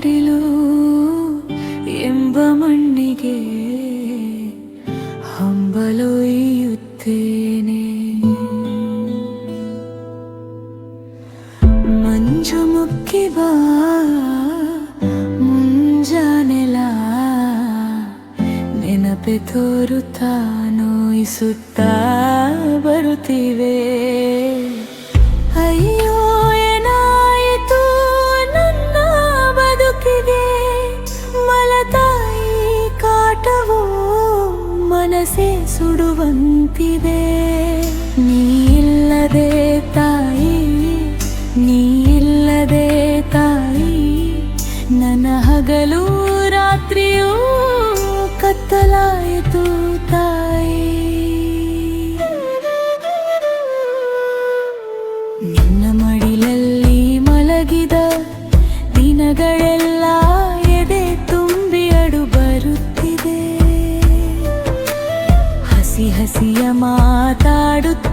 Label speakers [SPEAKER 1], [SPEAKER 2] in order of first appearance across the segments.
[SPEAKER 1] ಕಾಡಿಲು ಎಂಬ ಮಣ್ಣಿಗೆ ಹಂಬಲೊಯ್ಯುತ್ತೇನೆ ಮಂಜು ಮುಕ್ಕಿ ಬಾ ಮುಂಜಾನೆಲ ನೆನಪೆ ತೋರುತ್ತಾ ನೋಯಿಸುತ್ತಾ ಬರುತ್ತಿವೆ. ಮನಸ್ಸೇ ಸುಡುವಂತಿದೆ. ನೀ ಇಲ್ಲದೆ ತಾಯಿ ನೀ ಇಲ್ಲದೆ ತಾಯಿ, ನನ್ನ ಹಗಲು ರಾತ್ರಿಯೂ ಕತ್ತಲಾಯಿತು ತಾಯಿ. ನಿನ್ನ ಮಡಿಲಲ್ಲಿ ಮಲಗಿದ ದಿನಗಳೆಲ್ಲ ಮಾತಾಡುತ್ತಿದ್ದ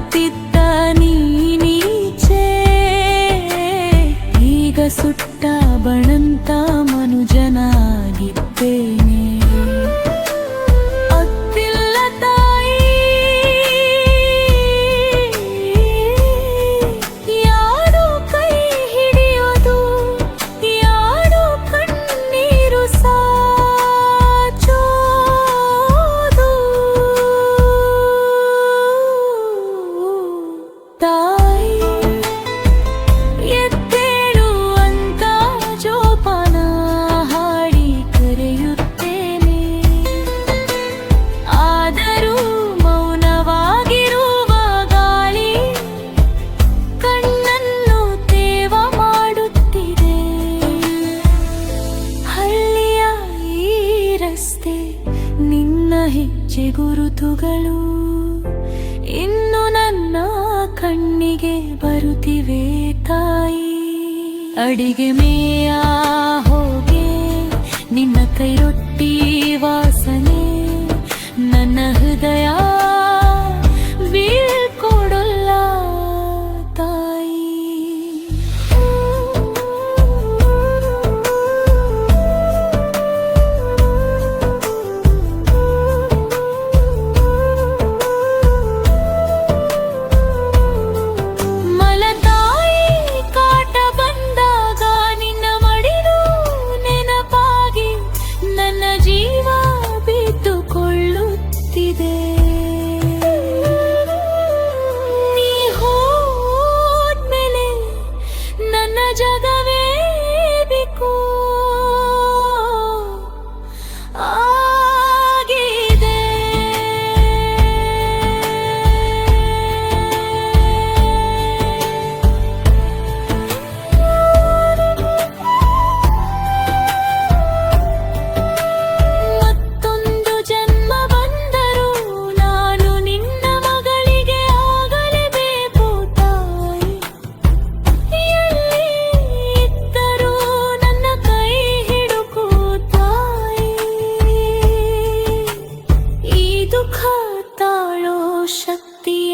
[SPEAKER 1] ಹೆಜ್ಜೆ ಗುರುತುಗಳು ಇನ್ನು ನನ್ನ ಕಣ್ಣಿಗೆ ಬರುತ್ತಿವೆ ತಾಯಿ. ಅಡಿಗೆ ಮೇಯ ಹೋಗೆ, ನಿನ್ನ ಕೈ ರೊಟ್ಟಿ ವಾಸನೆ, ನನ್ನ ಹೃದಯ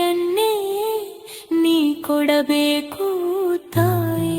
[SPEAKER 1] ತಾಯನ್ನೇ ನೀ ಕೊಡಬೇಕು ತಾಯಿ